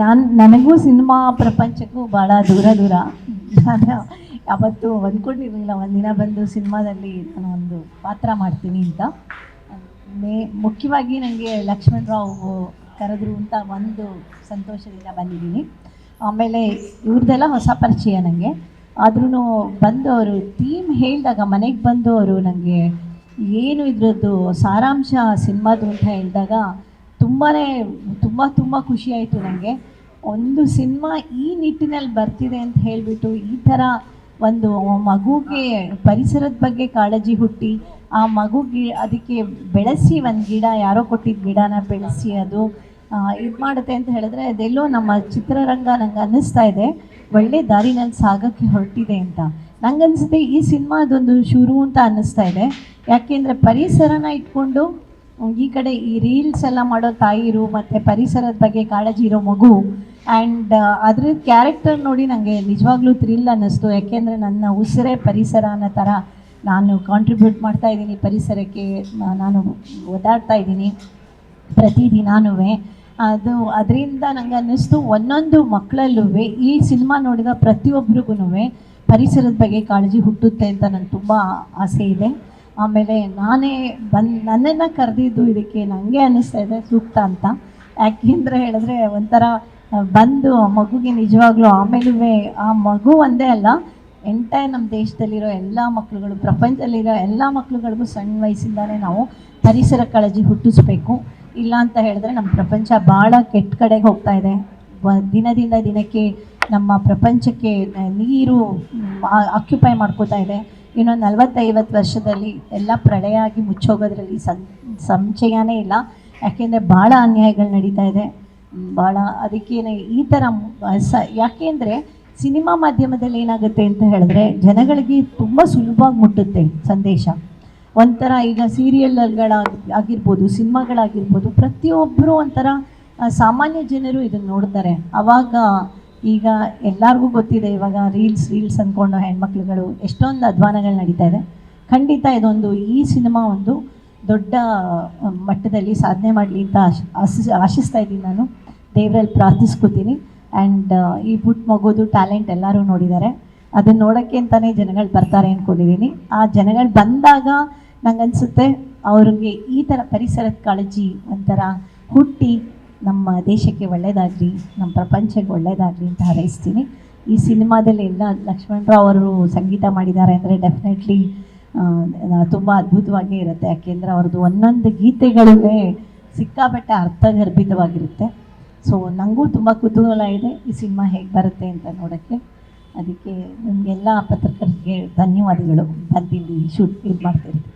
ನಾನು ನನಗೂ ಸಿನಿಮಾ ಪ್ರಪಂಚಕ್ಕೂ ಭಾಳ ದೂರ ದೂರ. ನಾನು ಯಾವತ್ತೂ ಅಂದ್ಕೊಂಡಿರಲಿಲ್ಲ ಒಂದಿನ ಬಂದು ಸಿನಿಮಾದಲ್ಲಿ ನಾನು ಒಂದು ಪಾತ್ರ ಮಾಡ್ತೀನಿ ಅಂತ. ಮೇ, ಮುಖ್ಯವಾಗಿ ನನಗೆ ಲಕ್ಷ್ಮಣ್ ರಾವ್ ಕರೆದ್ರು ಅಂತ ಒಂದು ಸಂತೋಷದಿಂದ ಬಂದಿದ್ದೀನಿ. ಆಮೇಲೆ ಇವ್ರದ್ದೆಲ್ಲ ಹೊಸ ಪರಿಚಯ ನನಗೆ ಆದ್ರೂ ಬಂದು ಅವರು ಥೀಮ್ ಹೇಳಿದಾಗ, ಮನೆಗೆ ಬಂದು ಅವರು ನನಗೆ ಏನು ಇದ್ರದ್ದು ಸಾರಾಂಶ ಸಿನಿಮಾದು ಅಂತ ಹೇಳಿದಾಗ ತುಂಬಾ, ತುಂಬ ತುಂಬ ಖುಷಿಯಾಯಿತು ನನಗೆ ಒಂದು ಸಿನಿಮಾ ಈ ನಿಟ್ಟಿನಲ್ಲಿ ಬರ್ತಿದೆ ಅಂತ ಹೇಳಿಬಿಟ್ಟು ಈ ಥರ ಒಂದು ಮಗುಗೆ, ಪರಿಸರದ ಬಗ್ಗೆ ಕಾಳಜಿ ಹುಟ್ಟಿ, ಆ ಮಗುಗೆ ಅದಕ್ಕೆ ಬೆಳೆಸಿ ಒಂದು ಗಿಡ, ಯಾರೋ ಕೊಟ್ಟಿದ್ದ ಗಿಡನ ಬೆಳೆಸಿ ಅದು ಇದು ಮಾಡುತ್ತೆ ಅಂತ ಹೇಳಿದ್ರೆ ಅದೆಲ್ಲೋ ನಮ್ಮ ಚಿತ್ರರಂಗ ನಂಗೆ ಅನ್ನಿಸ್ತಾ ಇದೆ. ಒಳ್ಳೆ ದಾರಿನಲ್ಲಿ ಸಾಗಕ್ಕೆ ಹೊರಟಿದೆ ಅಂತ. ನಂಗನ್ಸುತ್ತೆ ಈ ಸಿನಿಮಾದೊಂದು ಶುರು ಅಂತ ಅನ್ನಿಸ್ತಾ ಇದೆ. ಯಾಕೆಂದರೆ ಪರಿಸರನ ಇಟ್ಕೊಂಡು ಈ ಕಡೆ ಈ ರೀಲ್ಸ್ ಎಲ್ಲ ಮಾಡೋ ತಾಯಿರು ಮತ್ತು ಪರಿಸರದ ಬಗ್ಗೆ ಕಾಳಜಿ ಇರೋ ಮಗು ಆ್ಯಂಡ್ ಅದ್ರ ಕ್ಯಾರೆಕ್ಟರ್ ನೋಡಿ ನನಗೆ ನಿಜವಾಗ್ಲೂ ಥ್ರಿಲ್ ಅನ್ನಿಸ್ತು. ಯಾಕೆಂದರೆ ನನ್ನ ಉಸಿರೇ ಪರಿಸರ ಅನ್ನೋ ಥರ ನಾನು ಕಾಂಟ್ರಿಬ್ಯೂಟ್ ಮಾಡ್ತಾ ಇದ್ದೀನಿ ಪರಿಸರಕ್ಕೆ ನಾನು ಓದಾಡ್ತಾ ಇದ್ದೀನಿ ಪ್ರತಿದಿನಾನೂ ಅದು, ಅದರಿಂದ ನಂಗೆ ಅನ್ನಿಸ್ತು ಒಂದೊಂದು ಮಕ್ಕಳಲ್ಲೂ ಈ ಸಿನಿಮಾ ನೋಡಿದ ಪ್ರತಿಯೊಬ್ಬರಿಗೂ ಪರಿಸರದ ಬಗ್ಗೆ ಕಾಳಜಿ ಹುಟ್ಟುತ್ತೆ ಅಂತ ನನಗೆ ತುಂಬ ಆಸೆ ಇದೆ. ಆಮೇಲೆ ನಾನೇ ಬಂದು, ನನ್ನನ್ನು ಕರೆದಿದ್ದು ಇದಕ್ಕೆ ನನಗೆ ಅನ್ನಿಸ್ತಾ ಇದೆ ಸೂಕ್ತ ಅಂತ. ಯಾಕೆಂದರೆ ಹೇಳಿದ್ರೆ ಒಂಥರ ಬಂದು ಮಗುಗೆ ನಿಜವಾಗ್ಲೂ ಆಮೇಲೂ ಆ ಮಗು ಒಂದೇ ಅಲ್ಲ ಎಂಟೈರ್ ನಮ್ಮ ದೇಶದಲ್ಲಿರೋ ಎಲ್ಲ ಮಕ್ಕಳುಗಳು ಪ್ರಪಂಚದಲ್ಲಿರೋ ಎಲ್ಲ ಮಕ್ಕಳುಗಳಿಗೂ ಸಣ್ಣ ವಯಸ್ಸಿಂದಾನೇ ನಾವು ಪರಿಸರ ಕಾಳಜಿ ಹುಟ್ಟಿಸ್ಬೇಕು. ಇಲ್ಲ ಅಂತ ಹೇಳಿದ್ರೆ ನಮ್ಮ ಪ್ರಪಂಚ ಭಾಳ ಕೆಟ್ಟ ಕಡೆಗೆ ಹೋಗ್ತಾ ಇದೆ. ದಿನದಿಂದ ದಿನಕ್ಕೆ ನಮ್ಮ ಪ್ರಪಂಚಕ್ಕೆ ನೀರು ಆಕ್ಯುಪೈ ಮಾಡ್ಕೋತಾ ಇದೆ. ಇನ್ನೊಂದು ನಲವತ್ತೈವತ್ತು ವರ್ಷದಲ್ಲಿ ಎಲ್ಲ ಪ್ರಳಯ ಆಗಿ ಮುಚ್ಚೋಗೋದ್ರಲ್ಲಿ ಸಂ ಇಲ್ಲ. ಯಾಕೆಂದರೆ ಭಾಳ ಅನ್ಯಾಯಗಳು ನಡೀತಾ ಇದೆ. ಭಾಳ ಅದಕ್ಕೇನೆ ಈ ಥರ ಸ, ಯಾಕೆಂದರೆ ಸಿನಿಮಾ ಮಾಧ್ಯಮದಲ್ಲಿ ಏನಾಗುತ್ತೆ ಅಂತ ಹೇಳಿದ್ರೆ ಜನಗಳಿಗೆ ತುಂಬ ಸುಲಭವಾಗಿ ಮುಟ್ಟುತ್ತೆ ಸಂದೇಶ. ಒಂಥರ ಈಗ ಸೀರಿಯಲ್ಗಳಾಗಿ ಆಗಿರ್ಬೋದು ಸಿನಿಮಾಗಳಾಗಿರ್ಬೋದು, ಪ್ರತಿಯೊಬ್ಬರು ಒಂಥರ ಸಾಮಾನ್ಯ ಜನರು ಇದನ್ನು ನೋಡ್ತಾರೆ. ಅವಾಗ ಈಗ ಎಲ್ಲರಿಗೂ ಗೊತ್ತಿದೆ ಇವಾಗ ರೀಲ್ಸ್ ರೀಲ್ಸ್ ಅಂದ್ಕೊಂಡು ಹೆಣ್ಮಕ್ಳುಗಳು ಎಷ್ಟೊಂದು ಅಧ್ವಾನಗಳು ನಡೀತಾ ಇದೆ. ಖಂಡಿತ ಇದೊಂದು ಈ ಸಿನಿಮಾ ಒಂದು ದೊಡ್ಡ ಮಟ್ಟದಲ್ಲಿ ಸಾಧನೆ ಮಾಡಲಿ ಅಂತ ಆಶ್ ಆಶಿಸ್ ಆಶಿಸ್ತಾ ಇದ್ದೀನಿ ನಾನು. ದೇವರಲ್ಲಿ ಪ್ರಾರ್ಥಿಸ್ಕೊತೀನಿ. ಆ್ಯಂಡ್ ಈ ಪುಟ್ ಮಗೋದು ಟ್ಯಾಲೆಂಟ್ ಎಲ್ಲರೂ ನೋಡಿದ್ದಾರೆ. ಅದನ್ನು ನೋಡೋಕ್ಕೆ ಅಂತಲೇ ಜನಗಳು ಬರ್ತಾರೆ ಅಂದ್ಕೊಂಡಿದ್ದೀನಿ ಆ ಜನಗಳು ಬಂದಾಗ ನಂಗನ್ಸುತ್ತೆ, ಅವ್ರಿಗೆ ಈ ಥರ ಪರಿಸರದ ಕಾಳಜಿ ಒಂಥರ ಹುಟ್ಟಿ ನಮ್ಮ ದೇಶಕ್ಕೆ ಒಳ್ಳೆಯದಾಗಲಿ ನಮ್ಮ ಪ್ರಪಂಚಕ್ಕೆ ಒಳ್ಳೆಯದಾಗಲಿ ಅಂತ ಹಾರೈಸ್ತೀನಿ. ಈ ಸಿನಿಮಾದಲ್ಲಿ ಎಲ್ಲ ಲಕ್ಷ್ಮಣರಾವ್ ಅವರು ಸಂಗೀತ ಮಾಡಿದ್ದಾರೆ ಅಂದರೆ ಡೆಫಿನೆಟ್ಲಿ ತುಂಬ ಅದ್ಭುತವಾಗಿ ಇರುತ್ತೆ. ಯಾಕೆಂದರೆ ಅವ್ರದ್ದು ಒಂದೊಂದು ಗೀತೆಗಳೂ ಸಿಕ್ಕಾಪಟ್ಟೆ ಅರ್ಥಗರ್ಭಿತವಾಗಿರುತ್ತೆ. ಸೊ ನನಗೂ ತುಂಬ ಕುತೂಹಲ ಇದೆ, ಈ ಸಿನಿಮಾ ಹೇಗೆ ಬರುತ್ತೆ ಅಂತ ನೋಡೋಕ್ಕೆ. ಅದಕ್ಕೆ ನಿಮಗೆಲ್ಲ ಪತ್ರಕರ್ತರಿಗೆ ಧನ್ಯವಾದಗಳು. ಬಂದಿಲ್ಲಿ ಶೂಟ್ ಇದು ಮಾಡ್ತಿರ್ತೀನಿ